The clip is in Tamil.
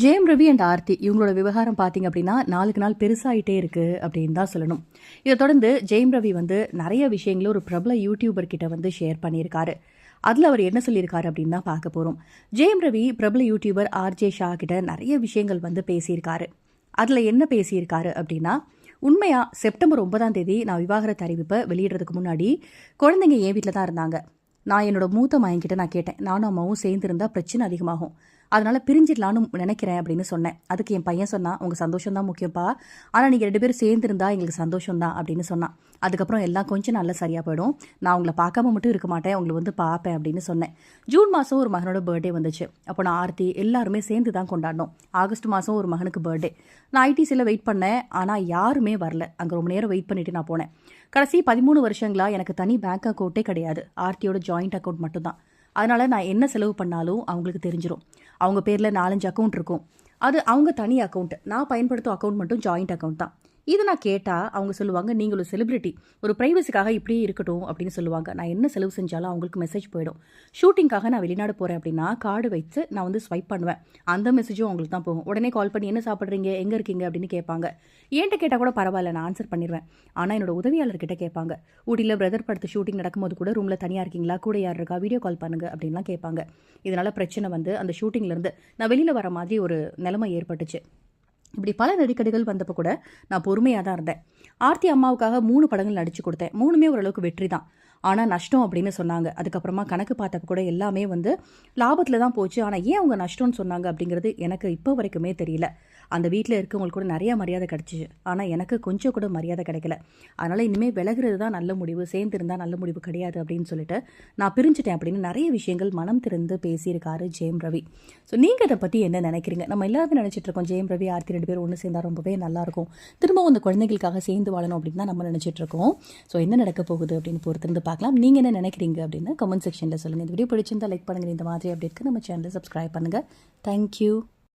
ஜெயம் ரவி அண்ட் ஆர்த்தி இவங்களோட விவகாரம் பார்த்தீங்க அப்படின்னா நாளுக்கு நாள் பெருசாகிட்டே இருக்குது அப்படின்னு தான் சொல்லணும். இதை தொடர்ந்து ஜெயம் ரவி வந்து நிறைய விஷயங்களை ஒரு பிரபல யூடியூபர் கிட்ட வந்து ஷேர் பண்ணியிருக்காரு. அதில் அவர் என்ன சொல்லியிருக்காரு அப்படின்னு தான் பார்க்க போகிறோம் ஜெயம் ரவி பிரபல யூடியூபர் ஆர்ஜே ஷா கிட்ட நிறைய விஷயங்கள் வந்து பேசியிருக்காரு. அதில் என்ன பேசியிருக்காரு அப்படின்னா உண்மையாக செப்டம்பர் ஒன்பதாம் தேதி நான் விவாகரத்து அறிவிப்பை வெளியிடுறதுக்கு முன்னாடி குழந்தைங்க என் வீட்டில் தான் இருந்தாங்க. நான் என்னோட மூத்த மயன்கிட்ட நான் கேட்டேன். நானும் அம்மாவும் சேர்ந்துருந்தா பிரச்சனை அதிகமாகும். அதனால் பிரிஞ்சிடலான்னு நினைக்கிறேன் அப்படின்னு சொன்னேன். அதுக்கு என் பையன் சொன்னான் உங்கள் சந்தோஷம் தான் முக்கியப்பா ஆனால் நீங்கள் ரெண்டு பேரும் சேர்ந்துருந்தா எங்களுக்கு சந்தோஷம் தான் அப்படின்னு சொன்னான். அதுக்கப்புறம் எல்லாம் கொஞ்சம் நல்லா சரியாக போயிடும். நான் உங்களை பார்க்காம மட்டும் இருக்க மாட்டேன் உங்களை வந்து பார்ப்பேன் அப்படின்னு சொன்னேன். ஜூன் மாதம் ஒரு மகனோட பர்த்டே வந்துச்சு. அப்போ நான் ஆர்த்தி எல்லாருமே சேர்ந்து தான் கொண்டாடினோம். ஆகஸ்ட் மாதம் ஒரு மகனுக்கு பர்த்டே நான் ஐடிசியில் வெயிட் பண்ணேன். ஆனால் யாருமே வரல. அங்கே ரொம்ப நேரம் வெயிட் பண்ணிட்டு நான் போனேன். கடைசி பதிமூணு வருஷங்களா எனக்கு தனி பேங்க் அக்கௌண்ட்டே கிடையாது. ஆர்த்தியோட ஜாயிண்ட் அக்கௌண்ட் மட்டும்தான். அதனால் நான் என்ன செலவு பண்ணாலும் அவங்களுக்கு தெரிஞ்சிடும் அவங்க பேரில் நாலஞ்சு அக்கௌண்ட் இருக்கும். அது அவங்க தனி அக்கௌண்ட் நான் பயன்படுத்தும் அக்கௌண்ட் மட்டும் ஜாயிண்ட் அக்கௌண்ட் தான். இது நான் கேட்டால் அவங்க சொல்லுவாங்க நீங்கள் ஒரு செலிபிரிட்டி ஒரு ப்ரைவசிக்காக இப்படியே இருக்கட்டும் அப்படின்னு சொல்லுவாங்க. நான் என்ன செலவு செஞ்சாலும் அவங்களுக்கு மெசேஜ் போயிடும். ஷூட்டிங்காக நான் வெளிநாடு போகிறேன் அப்படின்னா கார்டு வச்சு நான் வந்து ஸ்வைப் பண்ணுவேன். அந்த மெசேஜும் அவங்களுக்கு தான் போகும். உடனே கால் பண்ணி என்ன சாப்பிட்றீங்க? எங்கே இருக்கீங்க? அப்படின்னு கேட்பாங்க. ஏன்ட்ட கேட்டால் கூட பரவாயில்ல நான் ஆன்சர் பண்ணிடுவேன். ஆனால் என்னோட உதவியாளர்கிட்ட கேட்பாங்க. ஊட்டியில் பிரதர் படத்து ஷூட்டிங் நடக்கும்போது கூட ரூமில் தனியாக இருக்கீங்களா? கூட யார் இருக்கா? வீடியோ கால் பண்ணுங்க அப்படின்லாம் கேட்பாங்க. இதனால் பிரச்சனை வந்து அந்த ஷூட்டிங்லேருந்து நான் வெளியில் வர மாதிரி ஒரு நிலைமை ஏற்பட்டுச்சு. இப்படி பல நெருக்கடிகள் வந்தப்போ கூட நான் பொறுமையாக தான் இருந்தேன். ஆர்த்தி அம்மாவுக்காக மூணு படங்கள் நடித்து கொடுத்தேன். மூணுமே ஓரளவுக்கு வெற்றி தான் ஆனால் நஷ்டம் அப்படின்னு சொன்னாங்க. அதுக்கப்புறமா கணக்கு பார்த்தப்ப கூட எல்லாமே வந்து லாபத்தில் தான் போச்சு. ஆனால் ஏன் அவங்க நஷ்டம்னு சொன்னாங்க அப்படிங்கிறது எனக்கு இப்போ வரைக்குமே தெரியல. அந்த வீட்டில் இருக்கவங்களுக்கு கூட நிறையா மரியாதை கிடச்சிச்சு. ஆனால் எனக்கு கொஞ்சம் கூட மரியாதை கிடைக்கல. அதனால் இனிமேல் விலகிறது தான் நல்ல முடிவு. சேர்ந்து இருந்தால் நல்ல முடிவு கிடையாது அப்படின்னு சொல்லிட்டு நான் பிரிஞ்சுட்டேன் அப்படின்னு நிறைய விஷயங்கள் மனம் திறந்து பேசியிருக்காரு ஜெயம் ரவி. ஸோ நீங்கள் இதை பற்றி என்ன நினைக்கிறீங்க? நம்ம எல்லாருமே நினச்சிட்டு இருக்கோம் ஜெயம் ரவி ஆர்த்தி ரெண்டு பேர் ஒன்று சேர்ந்தால் ரொம்பவே நல்லாயிருக்கும் திரும்பவும் அந்த குழந்தைகளுக்காக சேர்ந்து வாழணும் அப்படின்னு தான் நம்ம நினச்சிட்டு இருக்கோம். ஸோ என்ன நடக்க போகுது அப்படின்னு பொறுத்திருந்து பார்க்கலாம். நீங்கள் என்ன நினைக்கிறீங்க அப்படின்னு கமெண்ட் செக்ஷனில் சொல்லுங்கள் இந்த வீடியோ பிடிச்சிருந்தால் லைக் பண்ணுங்கள் இந்த மாதிரி அப்படி இருக்குது நம்ம சேனலை சப்ஸ்கிரைப் பண்ணுங்கள் தேங்க்யூ